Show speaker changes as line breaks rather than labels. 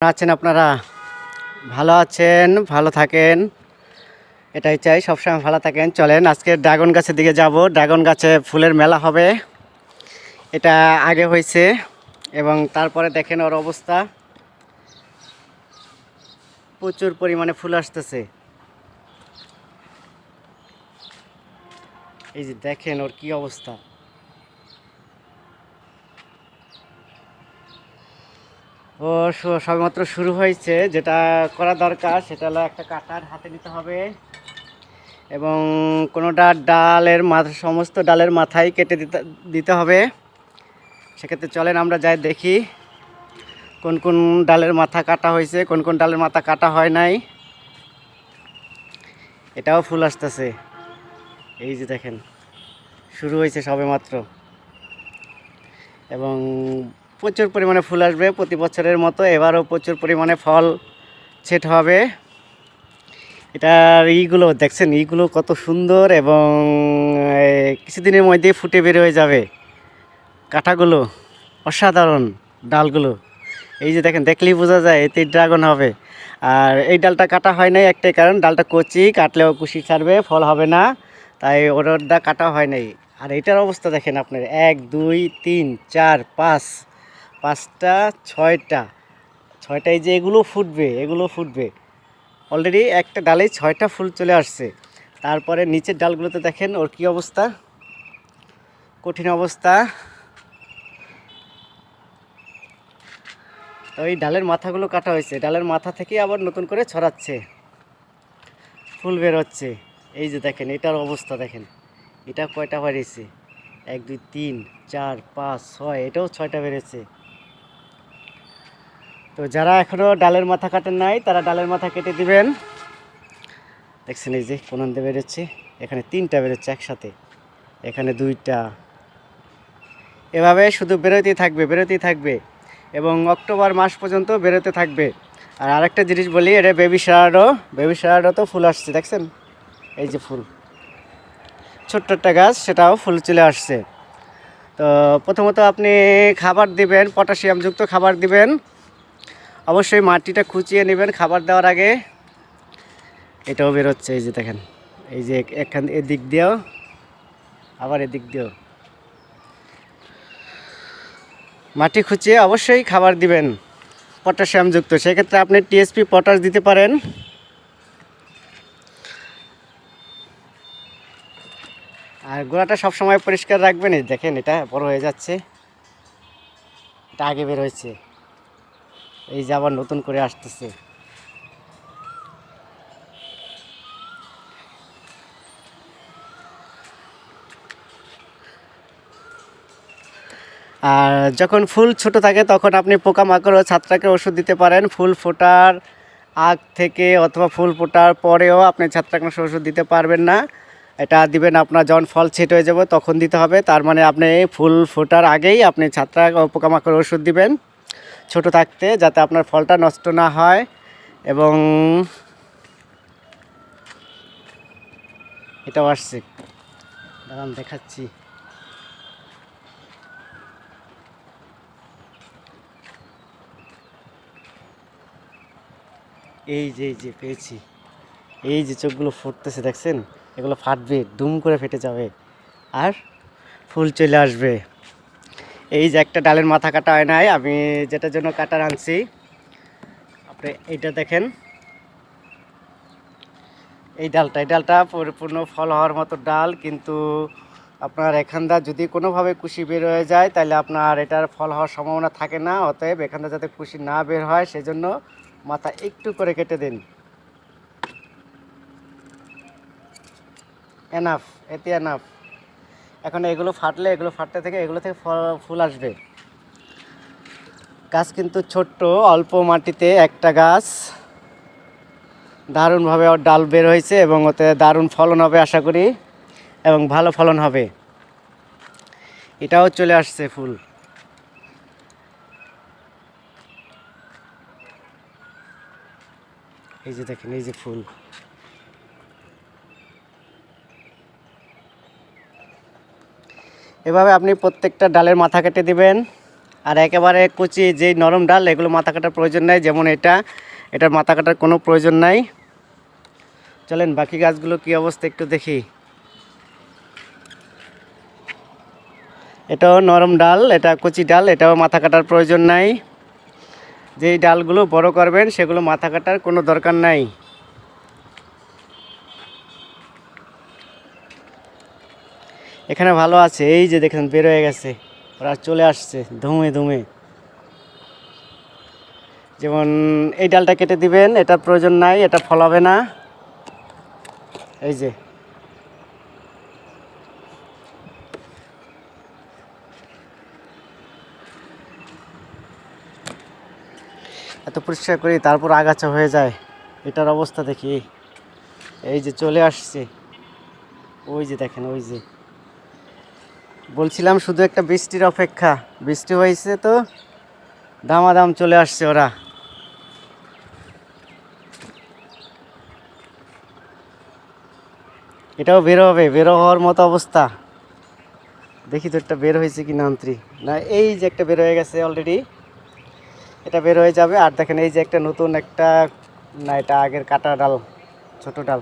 আছেন আপনারা? ভালো আছেন? ভালো থাকেন? এটাই চাই, সবসময় ভালো থাকেন। চলেন, আজকে ড্রাগন গাছের দিকে যাব। ড্রাগন গাছে ফুলের মেলা হবে। এটা আগে হয়েছে এবং তারপরে দেখেন ওর অবস্থা। প্রচুর পরিমাণে ফুল আসতেছে। এই যে দেখেন ওর কি অবস্থা। ও সবেমাত্র শুরু হয়েছে। যেটা করা দরকার, সেটা হলো একটা কাটার হাতে নিতে হবে। এবং কোনোটা ডালের মাথা সমস্ত ডালের মাথায় কেটে দিতে দিতে হবে। সেক্ষেত্রে চলেন আমরা যাই দেখি কোন কোন ডালের মাথা কাটা হয়েছে, কোন কোন ডালের মাথা কাটা হয় নাই। এটাও ফুল আসতেছে। এই যে দেখেন, শুরু হয়েছে সবেমাত্র। এবং প্রচুর পরিমাণে ফুল আসবে প্রতি বছরের মতো, এবারও প্রচুর পরিমাণে ফল ছেট হবে। এটার ইগুলো দেখছেন, ইগুলো কত সুন্দর এবং কিছুদিনের মধ্যেই ফুটে বের হয়ে যাবে। কাঁটাগুলো অসাধারণ ডালগুলো। এই যে দেখেন, দেখলেই বোঝা যায় এতে ড্রাগন হবে। আর এই ডালটা কাটা হয় নাই একটাই কারণ, ডালটা কচি, কাটলেও কুশি ছাড়বে, ফল হবে না, তাই ওরটা কাটা হয় নাই। আর এটার অবস্থা দেখেন আপনার, এক, দুই, তিন, চার, পাঁচ পাঁচটা, ছয়টা। ছয়টা এই যে এগুলো ফুটবে এগুলো ফুটবে। অলরেডি একটা ডালে ছয়টা ফুল চলে আসছে। তারপরে নিচের ডালগুলোতে দেখেন ওর কী অবস্থা? কঠিন অবস্থা। এই ডালের মাথাগুলো কাটা হয়েছে। ডালের মাথা থেকে আবার নতুন করে ছড়াচ্ছে। ফুল বের হচ্ছে। এই যে দেখেন, এটার অবস্থা দেখেন। এটা কয়টা বেরিয়েছে এক, দুই, তিন, চার, পাঁচ, ছয়, এটাও ছয়টা বেড়েছে। তো যারা এখনও ডালের মাথা কাটেন নাই, তারা ডালের মাথা কেটে দিবেন। দেখছেন এই যে কোনন্দে বেরোচ্ছে। এখানে তিনটা বেরোচ্ছে একসাথে। এখানে দুইটা। এভাবে শুধু বেরোতেই থাকবে বেরোতেই থাকবে। এবং অক্টোবর মাস পর্যন্ত বেরোতে থাকবে। আর আরেকটা জিনিস বলি, এটা বেবি শার্টও বেবি শার্টও তো ফুল আসছে, দেখছেন? এই যে ফুল। ছোট্ট একটা গাছ, সেটাও ফুল চলে আসছে। তো প্রথমত আপনি খাবার দিবেন, পটাশিয়ামযুক্ত খাবার দিবেন। অবশ্যই মাটিটা খুঁচিয়ে নেবেন খাবার দেওয়ার আগে। এটাও বেরোচ্ছে, এই যে দেখেন। এই যে এখান এদিক দিয়েও, আবার এদিক দিয়েও। মাটি খুঁচিয়ে অবশ্যই খাবার দিবেন, পটাশিয়ামযুক্ত। সেক্ষেত্রে আপনি টিএসপি পটাশ দিতে পারেন। আর গোড়াটা সবসময় পরিষ্কার রাখবেন দেখেন এটা বড় হয়ে যাচ্ছে। এটা আগে বের হয়েছে। এই যে আবার নতুন করে আসতেছে। আর যখন ফুল ছোট থাকে, তখন আপনি পোকামাকড় ও ছাত্রাকে ওষুধ দিতে পারেন। ফুল ফোটার আগ থেকে অথবা ফুল ফোটার পরেও আপনি ছত্রাকনাশক ওষুধ দিতে পারবেন না। এটা দিবেন আপনার যখন ফল ছেট হয়ে যাবে, তখন দিতে হবে। তার মানে আপনি ফুল ফোটার আগেই আপনি ছত্রাক ও পোকামাকড় ওষুধ দিবেন। ছোট থাকতে যাতে আপনার ফলটা নষ্ট না হয় এবং এটাও আসছে। দাঁড়ান, দেখাচ্ছি। এই যে এই যে, পেয়েছি। এই যে চোখগুলো ফুটতেছে, দেখছেন? এগুলো ফাটবে, দুম করে ফেটে যাবে। আর ফুল চলে আসবে। এই যে একটা ডালের মাথা কাটা হয় নাই, আমি যেটার জন্য কাটার আনছি আপনি এইটা দেখেন। এই ডালটা এই ডালটা পরিপূর্ণ ফল হওয়ার মতো ডাল, কিন্তু আপনার এখানটা যদি কোনোভাবে কুশি বের হয়ে যায়, তাহলে আপনার এটার ফল হওয়ার সম্ভাবনা থাকে না। অতএব এখানটা যাতে কুশি না বের হয়, সেজন্য মাথা একটু করে কেটে দিন। এনাফ এতে এনাফ এখন এগুলো ফাটলে, এগুলো ফাটতে থেকে এগুলো থেকে ফল- আসবে। গাছ কিন্তু ছোট্ট, অল্প মাটিতে একটা গাছ। দারুণভাবে ওর ডাল বের হয়েছে এবং ওতে দারুণ ফলন হবে আশা করি, এবং ভালো ফলন হবে। এটাও চলে আসছে ফুল। এই যে দেখেন, এই যে ফুল। এভাবে আপনি প্রত্যেকটা ডালের মাথা কেটে দিবেন। আর একেবারে কুচি যেই নরম ডাল, এগুলো মাথা কাটার প্রয়োজন নাই, যেমন এটা। এটার মাথা কাটার কোনো প্রয়োজন নাই। চলেন, বাকি গাছগুলো কি অবস্থা একটু দেখি। এটাও নরম ডাল, এটা কচি ডাল, এটাও মাথা কাটার প্রয়োজন নাই। যেই ডালগুলো বড় করবেন, সেগুলো মাথা কাটার কোনো দরকার নাই। এখানে ভালো আছে, এই যে দেখেন বের হয়ে গেছে। ওরা চলে আসছে, ধুমে ধুমে। যেমন এই ডালটা কেটে দিবেন, এটা প্রয়োজন নাই, এটা ফলাবে না। এই যে। এত পরিষ্কার করি তারপর আগাছা হয়ে যায়, এটার অবস্থা দেখি। এই যে চলে আসছে। ওই যে দেখেন, ওই যে। বলছিলাম শুধু একটা বৃষ্টির অপেক্ষা। বৃষ্টি হয়েছে তো দামাদাম চলে আসছে ওরা। এটাও বেরো হবে, বেরো হওয়ার মতো অবস্থা। দেখি তো একটা বের হয়েছে কি নান্ত্রি না, এই যে একটা বের হয়ে গেছে অলরেডি এটা বের হয়ে যাবে। আর দেখেন এই যে একটা নতুন একটা, না, এটা আগের কাটা ডাল, ছোটো ডাল।